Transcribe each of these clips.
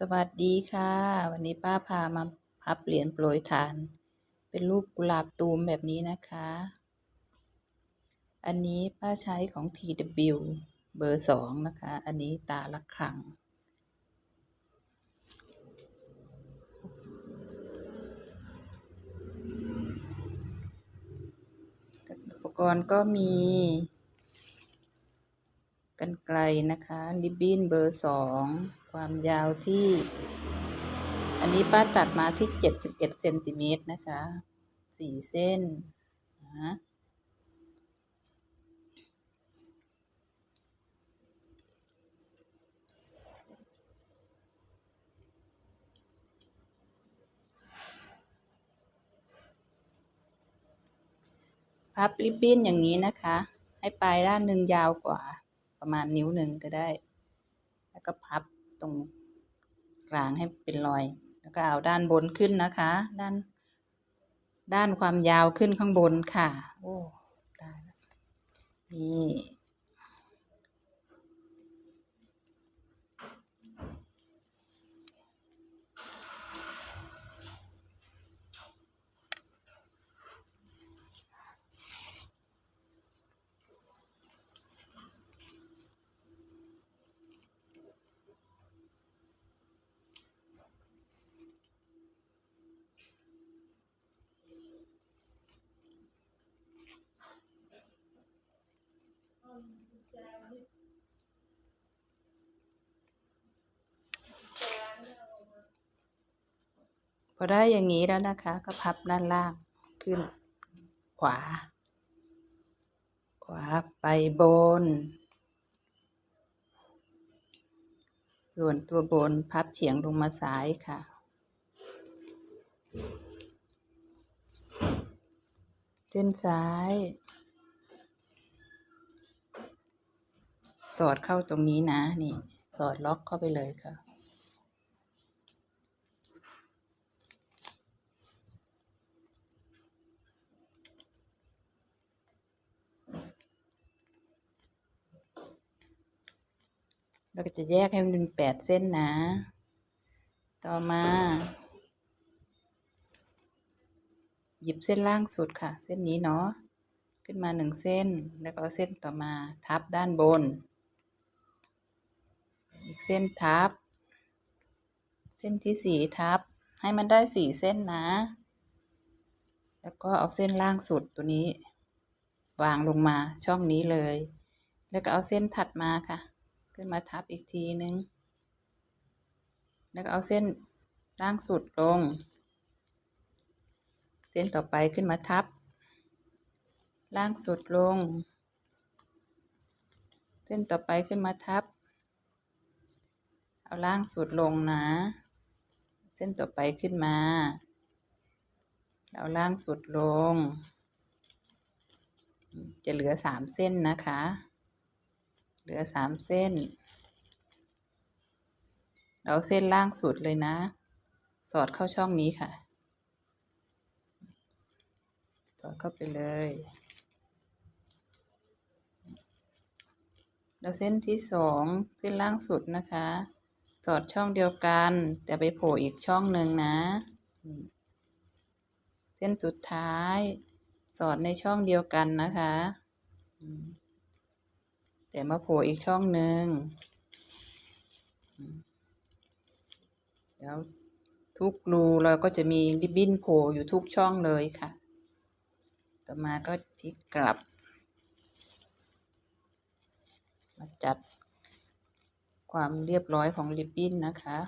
สวัสดีค่ะ วันนี้ป้าพามาพับเหรียญโปรยทาน เป็นรูปกุหลาบตูมแบบนี้นะคะ อันนี้ป้าใช้ของ TW เบอร์สองนะคะ อันนี้ตาละครัง อุปกรณ์ก็มี กันไกลนะคะริบบิ้นเบอร์สองความยาวที่ อันนี้ป้าตัดมาที่เจ็ดสิบเอ็ดเซนติเมตรนะคะสี่เส้นนะพับริบบิ้นอย่างนี้นะคะ ให้ปลายด้านหนึ่งยาวกว่า ประมาณนิ้วหนึ่งก็ได้ แล้วก็พับตรงกลางให้เป็นรอย แล้วก็เอาด้านบนขึ้นนะคะ ด้าน ด้านความยาวขึ้นข้างบนค่ะ โอ้ตายแล้วนี่ อได้อย่างนี้แล้วนะคะ ก็พับด้านล่างขึ้น ขวา ขวาไปบน ส่วนตัวบนพับเฉียงลงมาซ้ายค่ะ เส้นซ้าย สอดเข้าตรงนี้นะ นี่ สอดล็อกเข้าไปเลยค่ะ เราก็จะแยกให้มันเป็นแปดเส้นนะ ต่อมา หยิบเส้นล่างสุดค่ะ เส้นนี้เนาะ ขึ้นมาหนึ่งเส้น แล้วก็เอาเส้นต่อมาทับด้านบน อีกเส้นทับ เส้นที่สี่ทับ ให้มันได้สี่เส้นนะ แล้วก็เอาเส้นล่างสุดตัวนี้ วางลงมาช่องนี้เลย แล้วก็เอาเส้นถัดมาค่ะ ขึ้นมาทับอีกทีนึง แล้วก็เอาเส้นล่างสุดลง เส้นต่อไปขึ้นมาทับ ล่างสุดลง เส้นต่อไปขึ้นมาทับ เอาล่างสุดลงนะ เส้นต่อไปขึ้นมาเอาล่างสุดลง จะเหลือสามเส้นนะคะ เหลือสามเส้น เราเส้นล่างสุดเลยนะ สอดเข้าช่องนี้ค่ะ สอดเข้าไปเลย แล้วเส้นที่สองเส้นล่างสุดนะคะ สอดช่องเดียวกัน แต่ไปโผล่อีกช่องหนึ่งนะ เส้นสุดท้าย สอดในช่องเดียวกันนะคะ แต่มาโผล่อีกช่องหนึ่งแล้วทุกรูเราก็จะมีริบบิ้นโผล่อยู่ทุกช่องเลยค่ะ ต่อมาก็พลิกกลับ มาจัดความเรียบร้อยของริบบิ้นนะคะ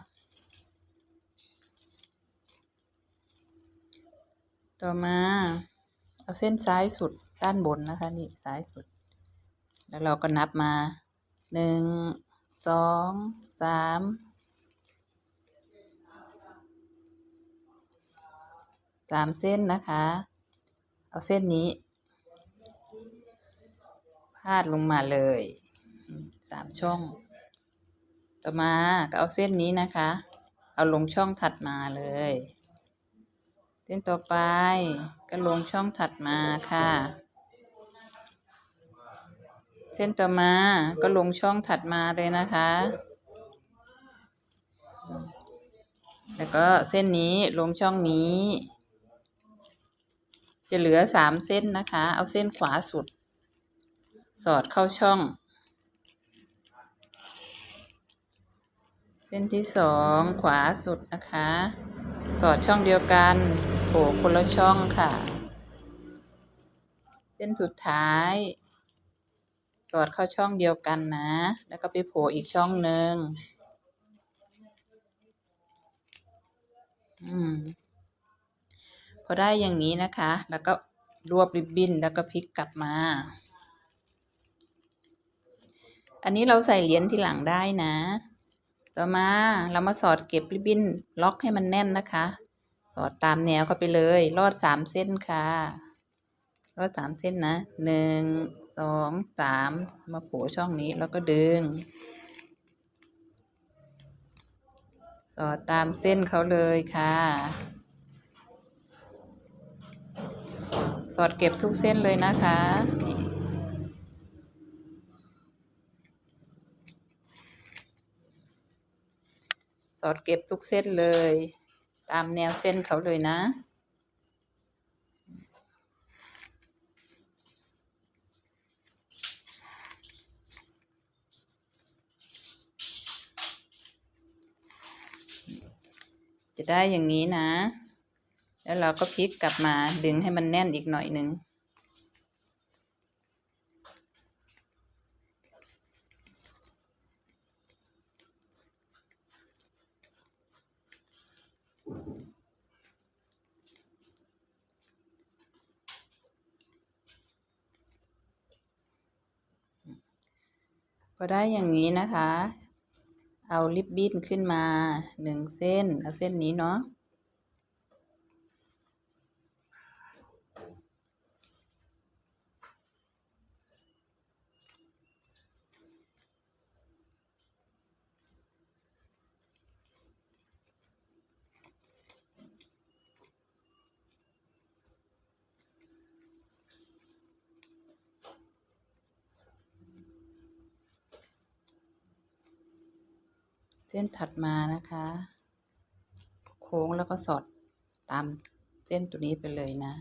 ต่อมาเอาเส้นซ้ายสุดด้านบนนะคะ นี่ซ้ายสุด แล้วเราก็นับมาหนึ่งสองสามสามเส้นนะคะ เอาเส้นนี้ พาดลงมาเลยสามช่อง ต่อมาก็เอาเส้นนี้นะคะ เอาลงช่องถัดมาเลย เส้นต่อไปก็ลงช่องถัดมาค่ะ เส้นต่อมาก็ลงช่องถัดมาเลยนะคะ แล้วก็เส้นนี้ลงช่องนี้ จะเหลือสามเส้นนะคะ เอาเส้นขวาสุด สอดเข้าช่อง เส้นที่สองขวาสุดนะคะ สอดช่องเดียวกันโผล่คนละช่องค่ะ เส้นสุดท้าย อดเข้าช่องเดียวกันนะ แล้วก็ไปโผล่อีกช่องหนึ่งอืมพอได้อย่างนี้นะคะ แล้วก็รวบริบบิ้นแล้วก็พลิกกลับมา อันนี้เราใส่เหรียญที่หลังได้นะ ต่อมาเรามาสอดเก็บริบบิ้นล็อกให้มันแน่นนะคะ สอดตามแนวเข้าไปเลยรอดสามเส้นค่ะ รอดสามเส้นนะหนึ่งสองสามมาโผล่ช่องนี้แล้วก็ดึง สอดตามเส้นเขาเลยค่ะ สอดเก็บทุกเส้นเลยนะคะสอดเก็บทุกเส้นเลย ตามแนวเส้นเขาเลยนะ จะได้อย่างนี้นะ แล้วเราก็พลิกกลับมาดึงให้มันแน่นอีกหน่อยหนึ่งพอได้อย่างนี้นะคะ เอาลิปบิ้นขึ้นมาหนึ่งเส้น เอาเส้นนี้เนาะ ส้นถัดมานะคะ โค้งแล้วก็สอดตามเส้นตัวนี้ไปเลยนะ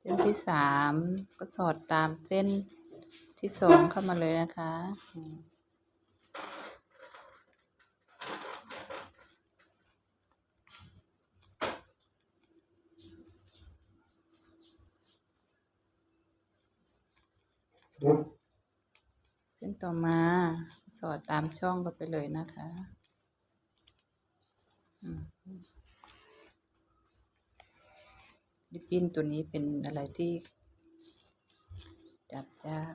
เส้นที่สามก็สอดตามเส้นที่สองเข้ามาเลยนะคะ เส้นต่อมา สอดตามช่องเข้าไปเลยนะคะอืมลิปบิ้นตัวนี้เป็นอะไรที่ จับยาก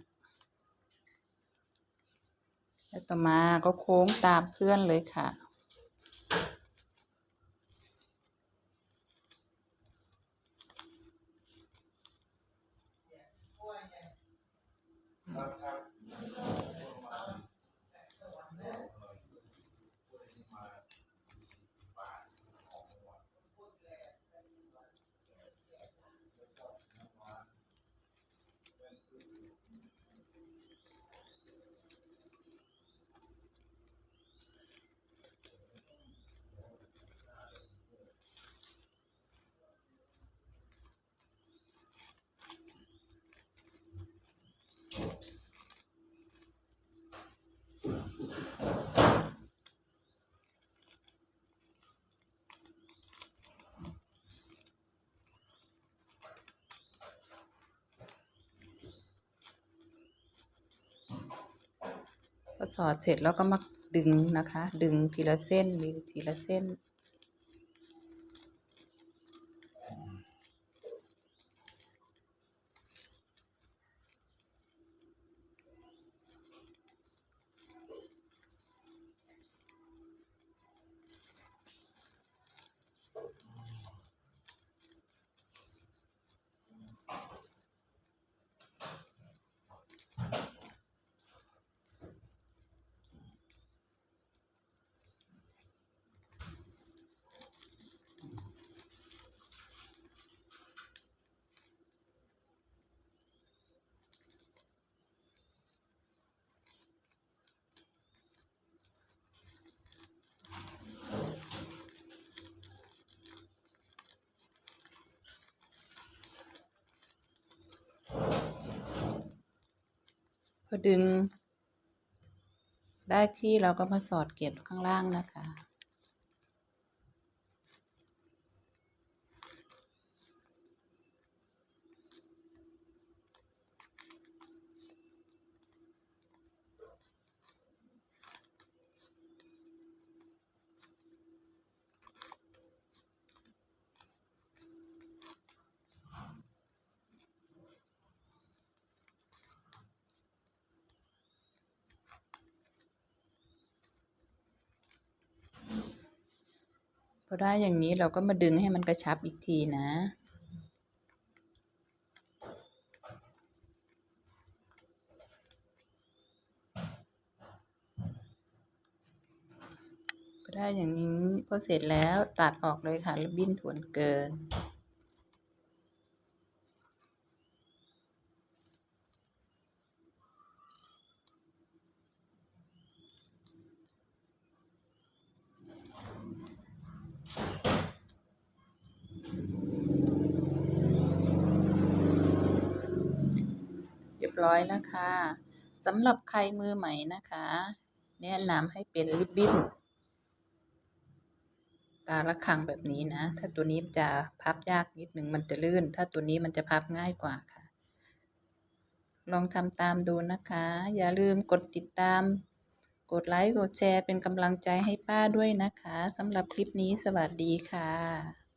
แล้วต่อมาก็โค้งตามเพื่อนเลยค่ะ พอสอดเสร็จแล้วก็มาดึงนะคะ ดึงทีละเส้นหรือทีละเส้น พอดึงได้ที่เราก็มาสอดเก็บข้างล่างนะคะ พอได้อย่างนี้เราก็มาดึงให้มันกระชับอีกทีนะ พอได้อย่างนี้พอเสร็จแล้วตัดออกเลยค่ะแล้วบิ้นถวนเกิน ร้อยแล้วค่ะสำหรับใครมือใหม่นะคะ แนะนำให้เป็นริบบิ้นตาละคังแบบนี้นะ ถ้าตัวนี้จะพับยากนิดหนึ่งมันจะลื่น ถ้าตัวนี้มันจะพับง่ายกว่าค่ะ ลองทำตามดูนะคะ อย่าลืมกดติดตาม กดไลค์ กดแชร์เป็นกำลังใจให้ป้าด้วยนะคะสำหรับคลิปนี้สวัสดีค่ะ